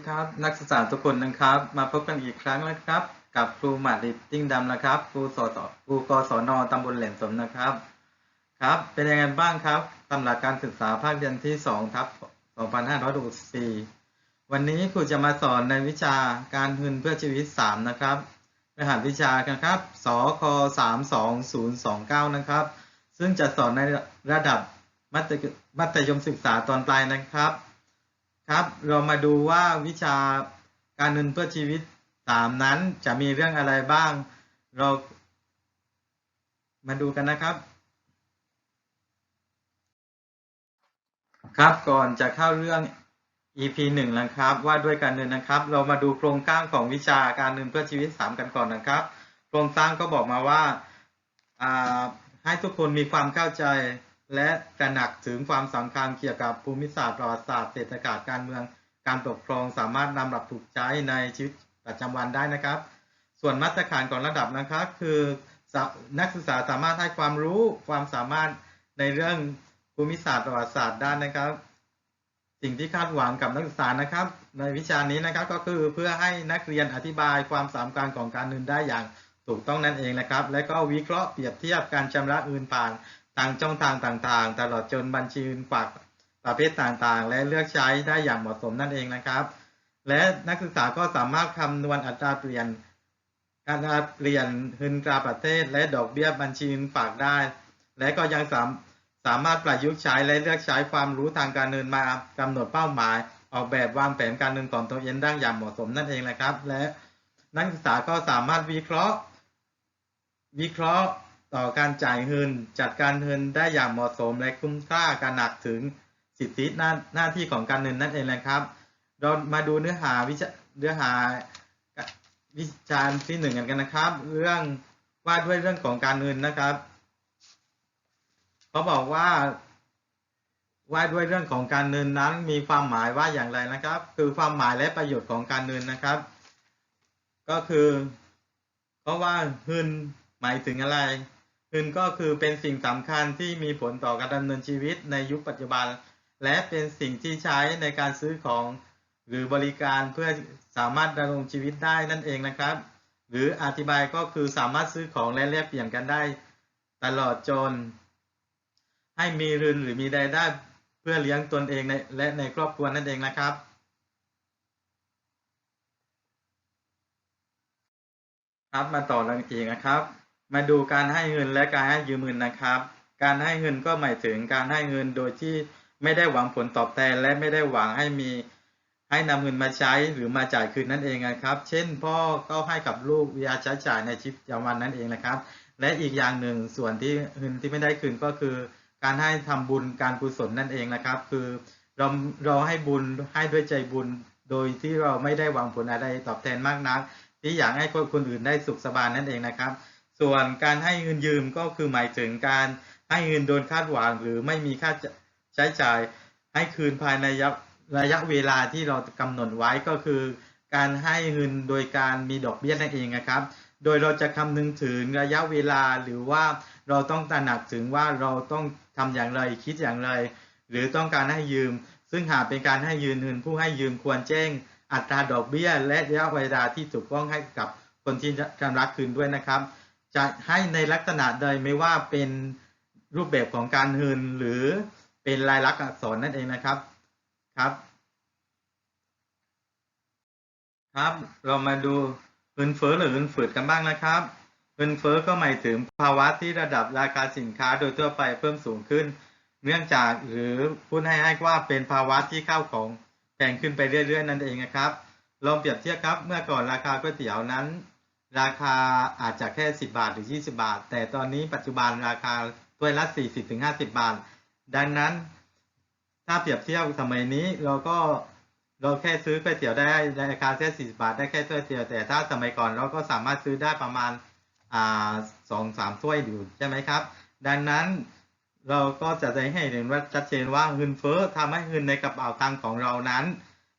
ดีครับ นักศึกษาทุกคนนะครับ มาพบกันอีกครั้งแล้วครับ กับครูหมาดิติ้งดำนะครับครูสสครูกศนตำบลแหลมสนนะครับครับ เป็นยังไงบ้างครับตำหลักการศึกษาภาคเรียนที่2ทับ2564 วันนี้ครูจะมาสอนในวิชาการหืนเพื่อชีวิต 3 นะครับรหัสวิชากันครับ สค32029 นะครับ ซึ่งจะสอนในระดับมัธยมศึกษาตอนปลายนะครับ ครับ เรามาดูว่าวิชาการเงินเพื่อชีวิตสามนั้นจะมีเรื่องอะไรบ้าง เรามาดูกันนะครับ ครับก่อนจะเข้าเรื่อง EP หนึ่งนะครับ ว่าด้วยการเงินนะครับ เรามาดูโครงสร้างของวิชาการเงินเพื่อชีวิตสามกันก่อนนะครับ โครงสร้างก็บอกมาว่าให้ทุกคนมีความเข้าใจ และตระหนักถึงความสำคัญเกี่ยวกับภูมิศาสตร์ประวัติศาสตร์เศรษฐศาสตร์การเมืองการปกครองสามารถนำหลักถูกใช้ในชีวิตประจำวันได้นะครับ ส่วนมาตรฐานของระดับนะครับคือนักศึกษาสามารถให้ความรู้ความสามารถในเรื่องภูมิศาสตร์ประวัติศาสตร์ได้นะครับ สิ่งที่คาดหวังกับนักศึกษานะครับ ในวิชานี้นะครับก็คือเพื่อให้นักเรียนอธิบายความสำคัญของการเงินได้อย่างถูกต้องนั่นเองนะครับ และก็วิเคราะห์เปรียบเทียบการชำระเงินผ่าน ทางช่องทางต่างๆ ตลอดจนบัญชีฝากประเภทต่างๆ และเลือกใช้ได้อย่างเหมาะสมนั่นเองนะครับ และนักศึกษาก็สามารถคำนวณอัตราเปลี่ยนการาเปลี่ยนเงินตราประเทศ และดอกเบี้ยบัญชีฝากได้ และก็ยังสามสามารถประยุกต์ใช้และเลือกใช้ความรู้ทางการเงินมากำหนดเป้าหมาย ออกแบบวางแผนการเงินของตัวเองได้อย่างเหมาะสมนั่นเองนะครับ และนักศึกษาก็สามารถวิเคราะห์ วิเคราะห์ การจ่ายเงินจัดการเงินได้อย่างเหมาะสมและคุ้มค่าการหนักถึงสิทธิหน้าหน้าที่ของการเงินนั่นเองนะครับ เรามาดูเนื้อหาวิชาเนื้อหาวิชาที่หนึ่งกันนะครับ เรื่องว่าด้วยเรื่องของการเงินนะครับเขาบอกว่าว่าด้วยเรื่องของการเงินนั้นมีความหมายว่าอย่างไรนะครับ คือความหมายและประโยชน์ของการเงินนะครับ ก็คือ เพราะว่าเงินหมายถึงอะไร เงินก็คือเป็นสิ่งสำคัญที่มีผลต่อการดำเนินชีวิตในยุคปัจจุบัน และเป็นสิ่งที่ใช้ในการซื้อของหรือบริการเพื่อสามารถดำรงชีวิตได้นั่นเองนะครับ หรืออธิบายก็คือสามารถซื้อของและแลกเปลี่ยนกันได้ ตลอดจน ให้มีเงินหรือมีรายได้เพื่อเลี้ยงตนเองในและในครอบครัวนั่นเองนะครับครับมาต่อเรื่องอีกนะครับ มาดูการให้เงินและการให้ยืมเงินนะครับ การให้เงินก็หมายถึงการให้เงินโดยที่ไม่ได้หวังผลตอบแทนและไม่ได้หวังให้มีให้นำเงินมาใช้หรือมาจ่ายคืนนั่นเองนะครับ เช่น พ่อก็ให้กับลูกวิยาใช้จ่ายในชีวิตประจำวันนั่นเองนะครับ และอีกอย่างหนึ่งส่วนที่เงินที่ไม่ได้คืนก็คือ การให้ทำบุญการกุศลนั่นเองนะครับ คือเราเราให้บุญให้ด้วยใจบุญ โดยที่เราไม่ได้หวังผลอะไรตอบแทนมากนัก ที่อยากให้คนอื่นได้สุขสบายนั่นเองนะครับ ส่วนการให้เงินยืมก็คือหมายถึงการให้เงินโดนคาดหวังหรือไม่มีค่าใช้จ่ายให้คืนภายในระยะเวลาที่เรากำหนดไว้ก็คือ การให้เงินโดยการมีดอกเบี้ยนั่นเองนะครับ โดยเราจะคำนึงถึงระยะเวลาหรือว่าเราต้องตระหนักถึงว่าเราต้องทำอย่างไรคิดอย่างไร หรือต้องการให้ยืม ซึ่งหากเป็นการให้ยืมเงินผู้ให้ยืมควรแจ้ง อัตราดอกเบี้ย และระยะเวลาที่ถูกต้องให้กับคนที่ชำระคืนด้วยนะครับ จะให้ในลักษณะใดไม่ว่าเป็นรูปแบบของการหืนหรือเป็นลายลักษณ์อักษรนั่นเองนะครับครับครับ เรามาดูเงินเฟ้อหรือเงินฝืดกันบ้างนะครับเงินเฟ้อก็หมายถึงภาวะที่ระดับราคาสินค้าโดยทั่วไปเพิ่มสูงขึ้น เนื่องจากหรือพูดให้ให้ว่าเป็นภาวะที่ข้าวของแพงขึ้นไปเรื่อยๆนั่นเองนะครับ ลองเปรียบเทียบครับ เมื่อก่อนราคาก๋วยเตี๋ยวนั้น ราคาอาจจะแค่ 10 บาทหรือ 20 บาท แต่ตอนนี้ปัจจุบันราคาถ้วยละ 40ถึง50 บาท ดังนั้น ถ้าเปรียบเทียบสมัยนี้เราก็เราแค่ซื้อก๋วยเตี๋ยวได้ราคาแค่ 40 บาท ได้แค่ถ้วยเดียว แต่ถ้าสมัยก่อนเราก็สามารถซื้อได้ประมาณอ่าสองสามถ้วยอยู่ใช่ไหมครับ ดังนั้นเราก็จะได้ให้เห็นว่าชัดเจนว่าเงินเฟ้อทำให้เงินในกระเป๋าตังค์ของเรานั้น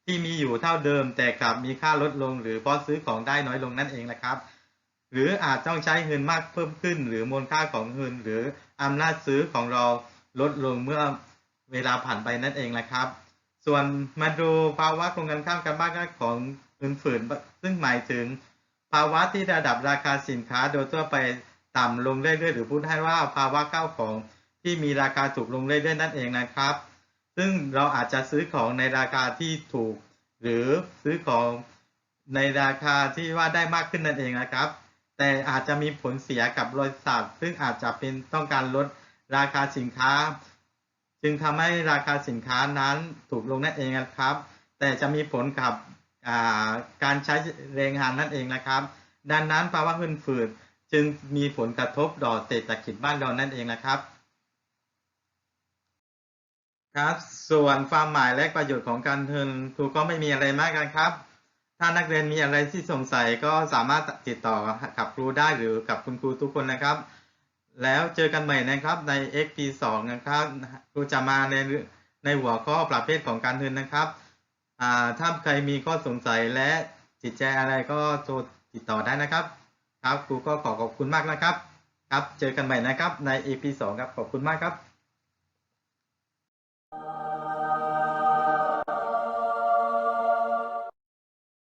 ที่มีอยู่เท่าเดิม แต่กลับมีค่าลดลง หรือเพราะซื้อของได้น้อยลงนั่นเองนะครับ หรืออาจต้องใช้เงินมากเพิ่มขึ้น หรือมูลค่าของเงินหรืออำนาจซื้อของเราลดลงเมื่อเวลาผ่านไปนั่นเองนะครับ ส่วนมาดูภาวะตรงกันข้ามกันบ้างของเงินฝืนซึ่งหมายถึง ภาวะที่ระดับราคาสินค้าโดยทั่วไปต่ำลงเรื่อยๆหรือพูดให้ว่าภาวะข้าวของที่มีราคาถูกลงเรื่อยๆนั่นเองนะครับ ซึ่งเราอาจจะซื้อของในราคาที่ถูก หรือซื้อของในราคาที่ว่าได้มากขึ้นนั่นเองนะครับ แต่อาจจะมีผลเสียกับบริษัท ซึ่งอาจจะเป็นต้องการลดราคาสินค้า จึงทำให้ราคาสินค้านั้นถูกลงนั่นเองนะครับ แต่จะมีผลกับการใช้แรงงานนั่นเองนะครับ ดังนั้นภาวะเงินฝืดจึงมีผลกระทบต่อเศรษฐกิจบ้านเรานั่นเองนะครับ ครับ ส่วนความหมายและประโยชน์ของการเทินครูก็ไม่มีอะไรมากกันครับ ถ้านักเรียนมีอะไรที่สงสัยก็สามารถติดต่อกับครูได้หรือกับคุณครูทุกคนนะครับ แล้วเจอกันใหม่นะครับใน XP 2นะครับครูจะมาในในหัวข้อประเภทของการเทินนะครับถ้าใครมีข้อสงสัยและจิตใจอะไรก็โทรติดต่อได้นะครับ ครับครูก็ขอขอบคุณมากนะครับ ครับ เจอกันใหม่นะครับใน EP 2 ครับ ขอบคุณมากครับ